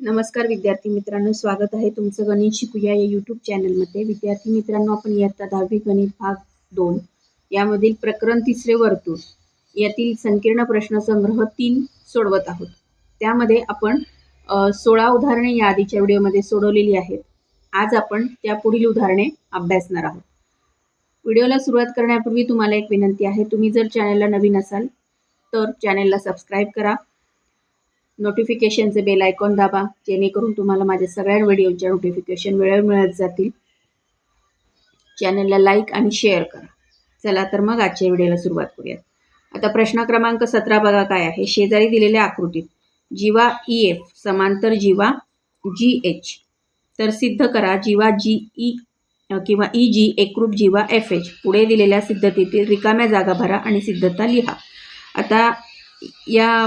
नमस्कार विद्यार्थी मित्रांनो स्वागत आहे तुमचं गणित शिकूया या यूट्यूब चॅनलमध्ये विद्यार्थी मित्रांनो आपण इयत्ता दहावी गणित भाग दोन यामधील प्रकरण तिसरे वर्तुळ यातील संकीर्ण प्रश्नसंग्रह तीन सोडवत आहोत. त्यामध्ये आपण सोळा उदाहरणे या आधीच्या व्हिडिओमध्ये सोडवलेली आहेत. आज आपण त्या पुढील उदाहरणे अभ्यासणार आहोत. व्हिडिओला सुरुवात करण्यापूर्वी तुम्हाला एक विनंती आहे तुम्ही जर चॅनलला नवीन असाल तर चॅनलला सबस्क्राईब करा. नोटिफिकेशनचे बेल आयकॉन दाबा जेणेकरून तुम्हाला माझ्या सगळ्या व्हिडिओच्या नोटिफिकेशन वेळेवर मिळत जातील. चॅनलला लाईक आणि शेअर करा. चला तर मग आजच्या व्हिडिओला सुरुवात करूयात. आता प्रश्न क्रमांक सतरा बघा काय आहे. शेजारी दिलेल्या आकृतीत जीवा ई एफ समांतर जीवा जी एच तर सिद्ध करा जीवा जी ई किंवा ई जी एकरूप जीवा एफ एच पुढे दिलेल्या सिद्धतेतील रिकाम्या जागा भरा आणि सिद्धता लिहा. आता या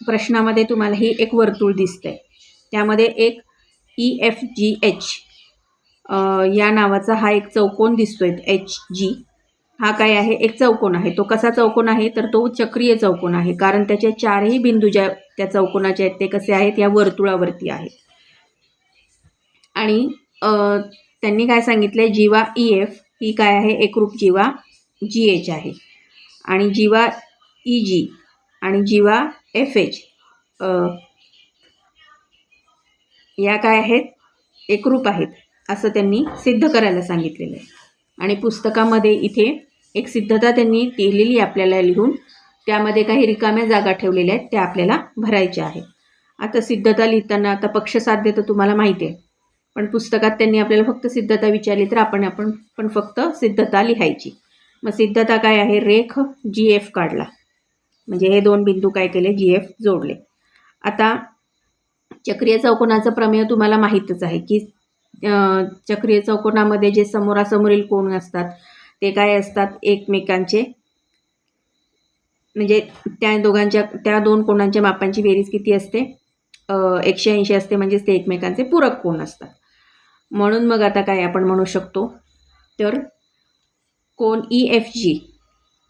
प्रश्नामध्ये तुम्हाला ही एक वर्तुळ दिसतंय. त्यामध्ये एक ई एफ जी एच या नावाचा हा एक चौकोन दिसतोय. एच जी हा काय आहे? एक चौकोन आहे. तो कसा चौकोन आहे? तर तो चक्रीय चौकोन आहे. कारण त्याचे चारही बिंदू ज्या त्या चौकोनाचे आहेत ते कसे आहेत? या वर्तुळावरती आहेत. आणि त्यांनी काय सांगितलं आहे जीवा ई एफ ही काय आहे? एकरूप जीवा जी एच आहे. आणि जीवा ई जी आणि जीवा एफ एच. या काय आहेत? एकरूप आहेत असं त्यांनी सिद्ध करायला सांगितलेलं आहे. आणि पुस्तकामध्ये इथे एक सिद्धता त्यांनी दिलेली आपल्याला लिहून. त्यामध्ये काही रिकाम्या जागा ठेवलेल्या आहेत त्या आपल्याला भरायच्या आहेत. आता सिद्धता लिहिताना आता पक्षसाध्य तर तुम्हाला माहिती आहे. पण पुस्तकात त्यांनी आपल्याला फक्त सिद्धता विचारली तर आपण आपण पण फक्त सिद्धता लिहायची. मग सिद्धता काय आहे? रेख जी एफ काढला. म्हणजे हे दोन बिंदू काय केले? जी एफ जोडले. आता चक्रीय चौकोनाचं प्रमेय तुम्हाला माहीतच आहे की चक्रीय चौकोनामध्ये जे समोरासमोरील कोण असतात ते काय असतात? एकमेकांचे म्हणजे त्या दोघांच्या त्या दोन कोणांच्या मापांची बेरीज किती असते? एकशे ऐंशी असते म्हणजेच ते एकमेकांचे पूरक कोण असतात. म्हणून मग आता काय आपण म्हणू शकतो? तर कोण E F G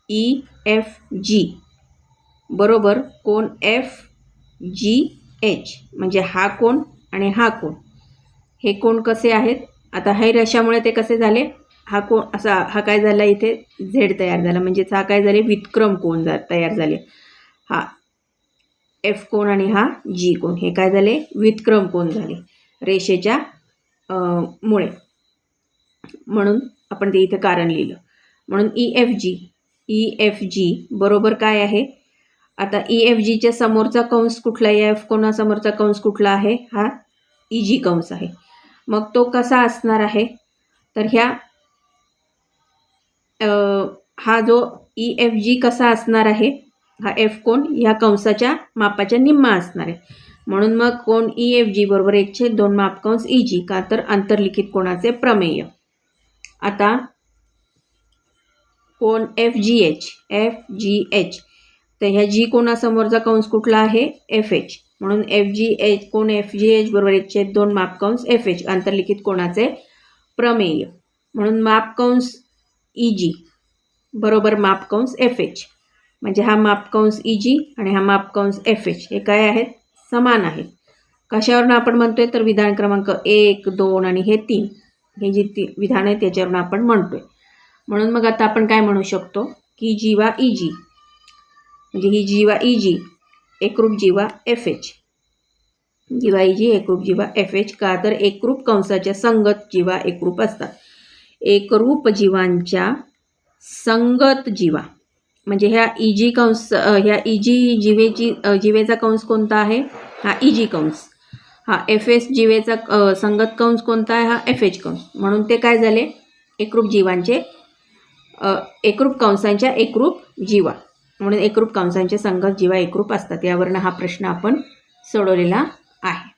E F G बरोबर कोण एफ जी एच म्हणजे हा कोण आणि हा कोण हे कोण कसे आहेत? आता हे रेषामुळे ते कसे झाले? हा कोण असा हा काय झाला इथे? झेड तयार झाला. म्हणजेच हा काय झाले? विक्रम कोण जा तयार झाले. हा एफ कोण आणि हा जी कोण हे काय झाले? विक्रम कोण झाले. रेषेच्या मुळे. म्हणून आपण ते इथं कारण लिहिलं. म्हणून E F G E F G बरोबर काय आहे? आता ई एफ जीच्या समोरचा कंस कुठला ई एफ कोणासमोरचा कंस कुठला आहे? हा ई जी कंस आहे. मग तो कसा असणार आहे? तर ह्या हा जो ई एफ जी कसा असणार आहे? हा एफ कोण? ह्या कंसाच्या मापाच्या निम्मा असणार आहे. म्हणून मग कोण ई एफ जी बरोबर एकशे दोन माप कंस ई जी का तर आंतरलिखित कोणाचे? प्रमेय. आता कोण F G H F G H तर ह्या जी कोणासमोरचा कंस कुठला आहे? एफ एच म्हणून एफ जी एच कोण एफ जी एच बरोबर एकशे दोन मापकंस एफ एच आंतरलिखित कोणाचे? प्रमेय. म्हणून मापकंस ई जी बरोबर मापकंस एफ एच म्हणजे हा मापकंस ई जी आणि हा मापकंस एफ एच हे काय आहेत? समान आहेत. कशावरून आपण म्हणतोय? तर विधान क्रमांक एक दोन आणि हे तीन. हे जी ती विधान आहे त्याच्यावरून आपण म्हणतोय. म्हणून मग आता आपण काय म्हणू शकतो? की जीवा ई जी म्हणजे ही जीवा ई जी एकरूप जीवा एफ एच. जीवा ई जी एकरूप जीवा एफ एच का तर एकरूप कंसाच्या संगत जीवा एकरूप असतात. एकरूप जीवांच्या संगत जीवा. म्हणजे ह्या ई जी कंस ह्या ई जी जीवेची जीवेचा कंस कोणता आहे? हा ई जी कंस. हा एफ एस जीवेचा संगत कंस कोणता आहे? हा एफ एच कंस. म्हणून ते काय झाले? एकरूप जीवांचे एकरूप कंसांच्या एकरूप जीवा. म्हणून एकरूप कंसांचे संगत जीवा एकरूप असतात यावरनं हा प्रश्न आपण सोडवलेला आहे.